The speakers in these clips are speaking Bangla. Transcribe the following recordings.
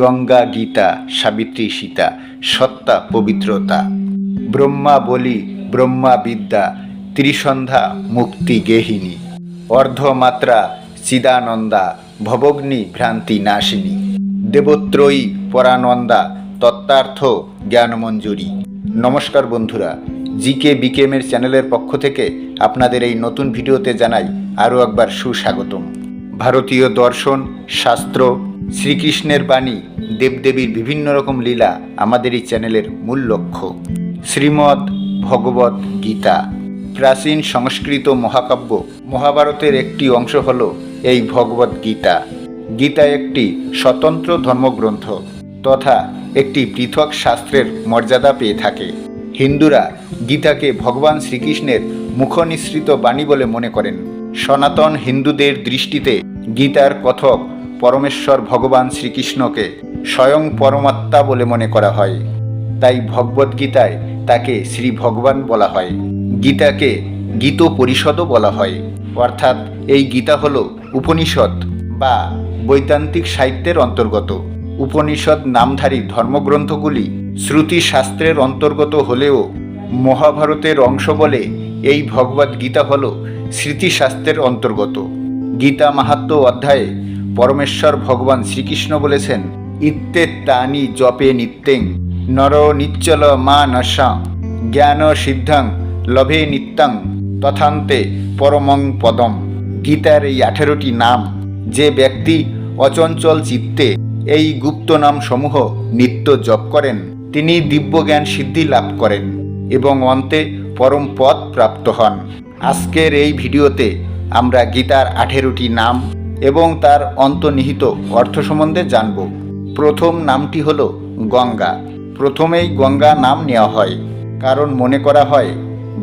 গঙ্গা গীতা, সাবিত্রী সীতা, সত্তা পবিত্রতা, ব্রহ্মা বলি ব্রহ্মা বিদ্যা, ত্রিসন্ধ্যা মুক্তি গেহিনী, অর্ধমাত্রা চিদানন্দা, ভবগ্নি ভ্রান্তি নাশিনী, দেবত্রয়ী পরানন্দা, তত্ত্বার্থ জ্ঞানমঞ্জুরি। নমস্কার বন্ধুরা, জিকে বিকেএমের চ্যানেলের পক্ষ থেকে আপনাদের এই নতুন ভিডিওতে জানাই আরও একবার সুস্বাগতম। ভারতীয় দর্শন, শাস্ত্র শ্রীকৃষ্ণের বাণী, দেবদেবীর বিভিন্ন রকম লীলা আমাদের এই চ্যানেলের মূল লক্ষ্য। শ্রীমদ্ ভগবত গীতা। প্রাচীন সংস্কৃত মহাকাব্য মহাভারতের একটি অংশ হল এই ভগবত গীতা। গীতা একটি স্বতন্ত্র ধর্মগ্রন্থ তথা একটি পৃথক শাস্ত্রের মর্যাদা পেয়ে থাকে। হিন্দুরা গীতাকে ভগবান শ্রীকৃষ্ণের মুখনিসৃত বাণী বলে মনে করেন। সনাতন হিন্দুদের দৃষ্টিতে গীতার কথক পরমেশ্বর ভগবান শ্রীকৃষ্ণকে স্বয়ং পরমাত্মা বলে মনে করা হয়। তাই ভগবদ্গীতায় তাকে শ্রী ভগবান বলা হয়। গীতাকে গীত পরিষদও বলা হয়। অর্থাৎ এই গীতা হল উপনিষদ বা বৈদান্তিক সাহিত্যের অন্তর্গত। উপনিষদ নামধারী ধর্মগ্রন্থগুলি শ্রুতি শাস্ত্রের অন্তর্গত হলেও মহাভারতের অংশ বলে এই ভগবদ গীতা হল স্মৃতিশাস্ত্রের অন্তর্গত। গীতা মাহাত্ম অধ্যায়ে পরমেশ্বর ভগবান শ্রীকৃষ্ণ বলেছেন ইত্যে তানি জপে নিত্যেং, নর নিচ্চল মা নশা, জ্ঞান সিদ্ধাং, লভে নিত্যাং, তথান্তে পরমং পদম। গীতার এই আঠেরোটি নাম, যে ব্যক্তি অচঞ্চল চিত্তে এই গুপ্ত নাম সমূহ নিত্য জপ করেন, তিনি দিব্যজ্ঞান সিদ্ধি লাভ করেন এবং অন্তে পরম পদ প্রাপ্ত হন। আজকের এই ভিডিওতে আমরা গীতার আঠেরোটি নাম এবং তার অন্তর্নিহিত অর্থ সম্বন্ধে জানব। প্রথম নামটি হল গঙ্গা। প্রথমেই গঙ্গা নাম নেওয়া হয়। কারণ মনে করা হয়,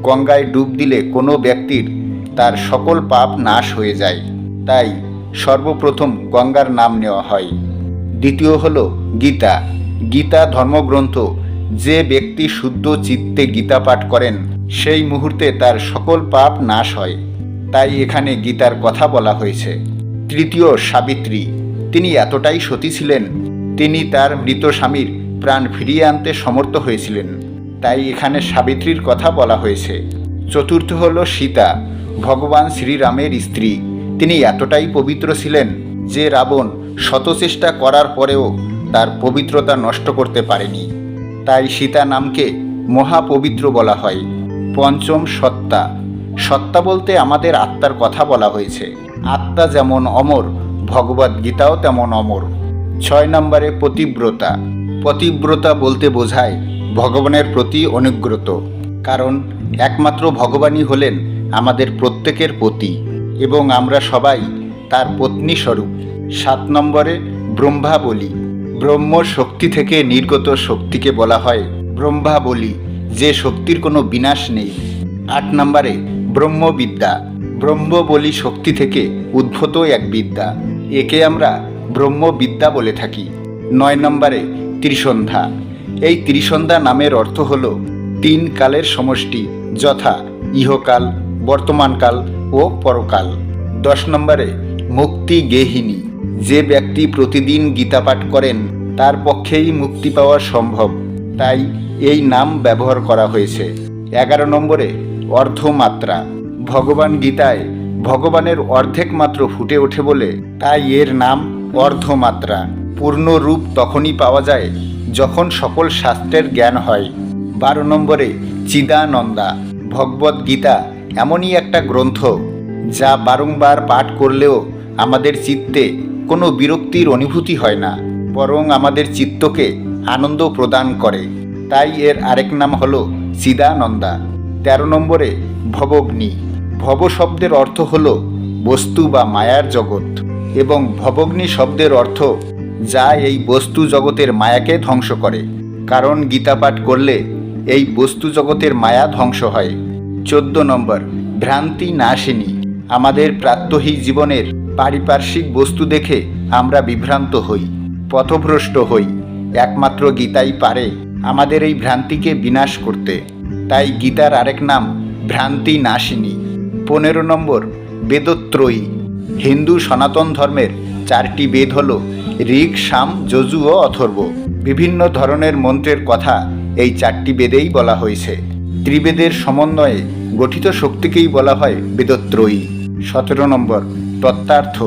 গঙ্গায় ডুব দিলে কোনো ব্যক্তির তার সকল পাপ নাশ হয়ে যায়। তাই সর্বপ্রথম গঙ্গার নাম নেওয়া হয়। দ্বিতীয় হল গীতা। গীতা ধর্মগ্রন্থ, যে ব্যক্তি শুদ্ধ চিত্তে গীতা পাঠ করেন, সেই মুহূর্তে তার সকল পাপ নাশ হয়। তাই এখানে গীতার কথা বলা হয়েছে। তৃতীয় সাবিত্রী। তিনি এতটাই সতী ছিলেন, তিনি তার মৃত স্বামীর প্রাণ ফিরিয়ে আনতে সমর্থ হয়েছিলেন। তাই এখানে সাবিত্রীর কথা বলা হয়েছে। চতুর্থ হল সীতা, ভগবান শ্রীরামের স্ত্রী। তিনি এতটাই পবিত্র ছিলেন যে রাবণ শত চেষ্টা করার পরেও তার পবিত্রতা নষ্ট করতে পারেনি। তাই সীতা নামকে মহাপবিত্র বলা হয়, পঞ্চম সত্তা। সত্তা বলতে আমাদের আত্মার কথা বলা হয়েছে। আত্মা যেমন অমর ভগবদ গীতাও তেমন অমর। ছয় নম্বরে পতিব্রতা। পতিব্রতা বলতে বোঝায় ভগবানের প্রতি অনুগ্রত। কারণ একমাত্র ভগবানই হলেন আমাদের প্রত্যেকের পতি এবং আমরা সবাই তার পত্নী স্বরূপ সাত নম্বরে ব্রহ্মা বলি। ব্রহ্ম শক্তি থেকে নির্গত শক্তিকে বলা হয় ব্রহ্মা বলি, যে শক্তির কোনো বিনাশ নেই। আট নম্বরে ব্রহ্মবিদ্যা ব্রহ্ম বলি শক্তি থেকে উদ্ভূত এক বিদ্যা। একে আমরা ব্রহ্মবিদ্যা বলে থাকি। নয় নম্বরে ত্রিসন্ধ্যা এই ত্রিসন্ধ্যা নামের অর্থ হল তিন কালের সমষ্টি, যথা ইহকাল, বর্তমানকাল ও পরকাল। দশ নম্বরে মুক্তি গেহিনী। যে ব্যক্তি প্রতিদিন গীতা পাঠ করেন, তার পক্ষেই মুক্তি পাওয়া সম্ভব। তাই এই নাম ব্যবহার করা হয়েছে। এগারো নম্বরে অর্ধমাত্রা। ভগবান গীতায় ভগবানের অর্ধেক মাত্র ফুটে ওঠে বলে তাই এর নাম অর্ধমাত্রা। পূর্ণ রূপ তখনই পাওয়া যায় যখন সকল শাস্ত্রের জ্ঞান হয়। বারো নম্বরে, চিদানন্দা। ভগবদ গীতা এমনই একটা গ্রন্থ যা বারংবার পাঠ করলেও আমাদের চিত্তে কোনো বিরক্তির অনুভূতি হয় না, বরং আমাদের চিত্তকে আনন্দ প্রদান করে। তাই এর আরেক নাম হল চিদানন্দা। তেরো নম্বরে ভবগ্নি। ভব শব্দের অর্থ হল বস্তু বা মায়ার জগৎ এবং ভবগ্নি শব্দের অর্থ যা এই বস্তু জগতের মায়াকে ধ্বংস করে। কারণ গীতা পাঠ করলে এই বস্তু জগতের মায়া ধ্বংস হয়। চোদ্দ নম্বর, ভ্রান্তি নাশিনী। আমাদের প্রাত্যহিক জীবনের পারিপার্শ্বিক বস্তু দেখে আমরা বিভ্রান্ত হই, পথভ্রষ্ট হই। একমাত্র গীতাই পারে আমাদের এই ভ্রান্তিকে বিনাশ করতে। তাই গীতার আরেক নাম ভ্রান্তি নাশিনী। পনেরো নম্বর, বেদত্রয়ী। হিন্দু সনাতন ধর্মের চারটি বেদ হল ঋক সাম, যজু ও অথর্ব। বিভিন্ন ধরনের মন্ত্রের কথা এই চারটি বেদেই বলা হয়েছে। ত্রিবেদের সমন্বয়ে গঠিত শক্তিকেই বলা হয় বেদত্রয়ী। সতেরো নম্বর, তত্ত্বার্থ।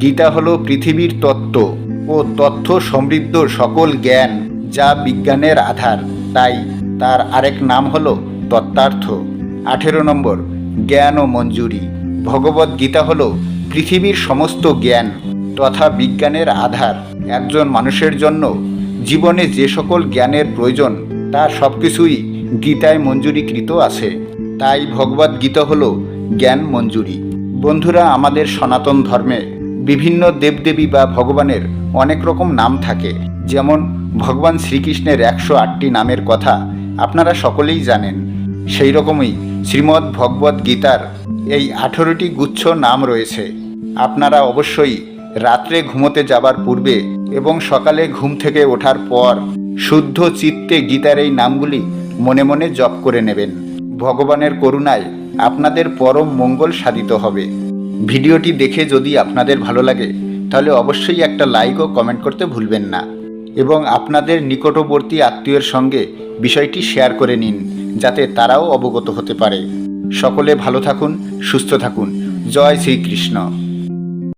গীতা হলো পৃথিবীর তত্ত্ব ও তথ্য সমৃদ্ধ সকল জ্ঞান যা বিজ্ঞানের আধার। তাই তার আরেক নাম হলো তত্ত্বার্থ আঠেরো নম্বর, জ্ঞান ও মঞ্জুরি। ভগবত গীতা হল পৃথিবীর সমস্ত জ্ঞান তথা বিজ্ঞানের আধার। একজন মানুষের জন্য জীবনে যে সকল জ্ঞানের প্রয়োজন তার সব কিছুই গীতায় মঞ্জুরিকৃত আছে। তাই ভগবত গীতা হল জ্ঞান মঞ্জুরি। বন্ধুরা, আমাদের সনাতন ধর্মে বিভিন্ন দেবদেবী বা ভগবানের অনেক রকম নাম থাকে। যেমন ভগবান শ্রীকৃষ্ণের একশো আটটি নামের কথা আপনারা সকলেই জানেন, সেই রকমই শ্রীমদ্ ভগবত গীতার এই আঠেরোটি গুচ্ছ নাম রয়েছে। আপনারা অবশ্যই রাত্রে ঘুমোতে যাবার পূর্বে এবং সকালে ঘুম থেকে ওঠার পর শুদ্ধ চিত্তে গীতার এই নামগুলি মনে মনে জপ করে নেবেন। ভগবানের করুণায় আপনাদের পরম মঙ্গল সাধিত হবে। ভিডিওটি দেখে যদি আপনাদের ভালো লাগে, তাহলে অবশ্যই একটা লাইক ও কমেন্ট করতে ভুলবেন না। এবং আপনাদের নিকটবর্তী আত্মীয়ের সঙ্গে বিষয়টি শেয়ার করে নিন, যাতে তারাও অবগত হতে পারে। সকলে ভালো থাকুন, সুস্থ থাকুন। জয় শ্রীকৃষ্ণ।